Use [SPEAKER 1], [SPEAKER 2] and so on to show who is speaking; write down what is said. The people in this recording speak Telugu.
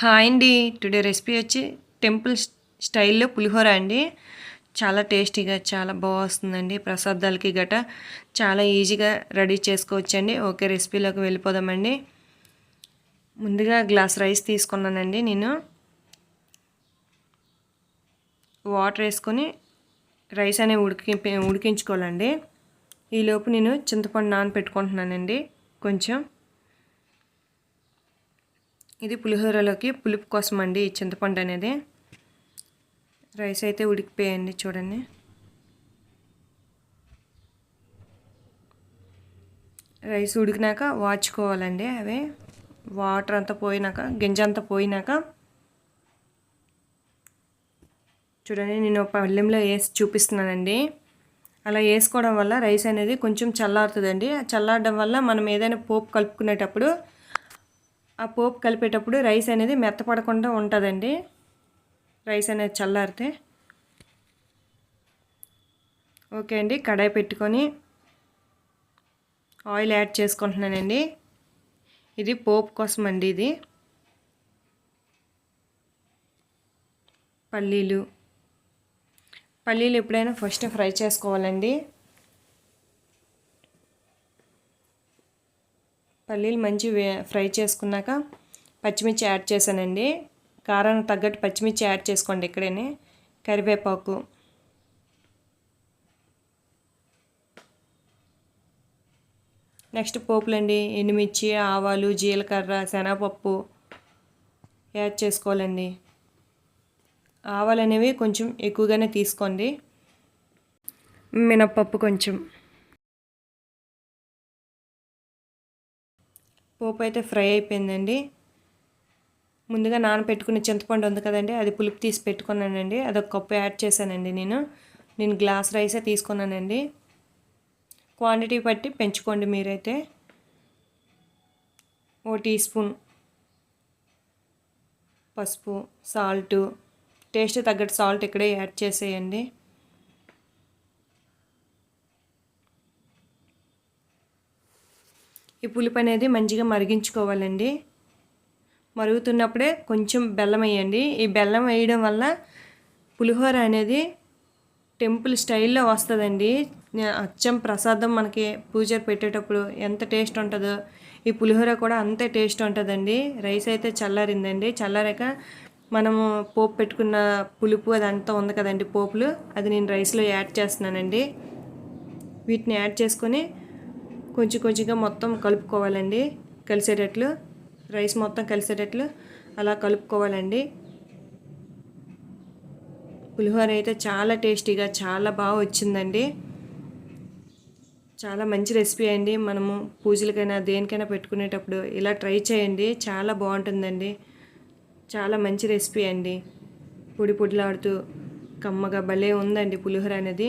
[SPEAKER 1] హాయ్ అండి. టుడే రెసిపీ వచ్చి టెంపుల్ స్టైల్లో పులిహోర అండి. చాలా టేస్టీగా చాలా బాగా వస్తుందండి. ప్రసాదాలకి గట చాలా ఈజీగా రెడీ చేసుకోవచ్చండి. ఓకే రెసిపీలోకి వెళ్ళిపోదామండి. ముందుగా గ్లాస్ రైస్ తీసుకున్నానండి నేను. వాటర్ వేసుకొని రైస్ అనేవి ఉడికి ఉడికించుకోవాలండి. ఈలోపు నేను చింతపండు నానపెట్టుకుంటున్నానండి. కొంచెం. ఇది పులిహోరలోకి పులుపు కోసం అండి ఈ చింతపండు అనేది. రైస్ అయితే ఉడికిపోయండి చూడండి. రైస్ ఉడికినాక వాచుకోవాలండి అవి. వాటర్ అంతా పోయినాక గింజ అంతా పోయినాక. చూడండి నేను పళ్ళెంలో వేసి చూపిస్తున్నానండి. అలా వేసుకోవడం వల్ల రైస్ అనేది కొంచెం చల్లారుతుందండి. చల్లారడం వల్ల మనం ఏదైనా పోపు కలుపుకునేటప్పుడు ఆ పోపు కలిపేటప్పుడు రైస్ అనేది మెత్తపడకుండా ఉంటుందండి. రైస్ అనేది చల్లారితే. ఓకే అండి కడాయి పెట్టుకొని ఆయిల్ యాడ్ చేసుకుంటున్నానండి. ఇది పోపు కోసం అండి ఇది. పల్లీలు. పల్లీలు ఎప్పుడైనా ఫస్ట్ ఫ్రై చేసుకోవాలండి. పల్లీలు మంచి ఫ్రై చేసుకున్నాక పచ్చిమిర్చి యాడ్ చేశానండి. కారానికి తగ్గట్టు పచ్చిమిర్చి యాడ్ చేసుకోండి ఇక్కడనే. కరివేపాకు. నెక్స్ట్ పోపులండి. ఎండుమిర్చి ఆవాలు జీలకర్ర శనగపప్పు యాడ్ చేసుకోవాలండి. ఆవాలు అనేవి కొంచెం ఎక్కువగానే తీసుకోండి. మినప్పప్పు కొంచెం. పోపు అయితే ఫ్రై అయిపోయిందండి. ముందుగా నానపెట్టుకున్న చింతపండు ఉంది కదండి అది పులుపు తీసి పెట్టుకున్నానండి. అదొక కప్పు యాడ్ చేశానండి నేను. నేను గ్లాస్ రైసే తీసుకున్నానండి. క్వాంటిటీ బట్టి పెంచుకోండి మీరైతే. ఓ టీ స్పూన్ పసుపు సాల్టు టేస్ట్ తగ్గట్టు సాల్ట్ ఇక్కడే యాడ్ చేసేయండి. ఈ పులుపు అనేది మంచిగా మరిగించుకోవాలండి. మరుగుతున్నప్పుడే కొంచెం బెల్లం వేయండి. ఈ బెల్లం వేయడం వల్ల పులిహోర అనేది టెంపుల్ స్టైల్లో వస్తుందండి. అచ్చం ప్రసాదం మనకి పూజ పెట్టేటప్పుడు ఎంత టేస్ట్ ఉంటుందో ఈ పులిహోర కూడా అంతే టేస్ట్ ఉంటుందండి. రైస్ అయితే చల్లారిందండి. చల్లారాక మనము పోపు పెట్టుకున్న పులుపు అదంతా ఉంది కదండి పోపులు. అది నేను రైస్లో యాడ్ చేస్తున్నానండి. వీటిని యాడ్ చేసుకొని కొంచెం కొంచెంగా మొత్తం కలుపుకోవాలండి. కలిసేటట్లు రైస్ మొత్తం కలిసేటట్లు అలా కలుపుకోవాలండి. పులిహోర అయితే చాలా టేస్టీగా చాలా బాగా వచ్చిందండి. చాలా మంచి రెసిపీ అండి. మనము పూజలకైనా దేనికైనా పెట్టుకునేటప్పుడు ఇలా ట్రై చేయండి. చాలా బాగుంటుందండి. చాలా మంచి రెసిపీ అండి. పొడి పొడిలాడుతూ కమ్మగా భలే ఉందండి పులిహోర అనేది.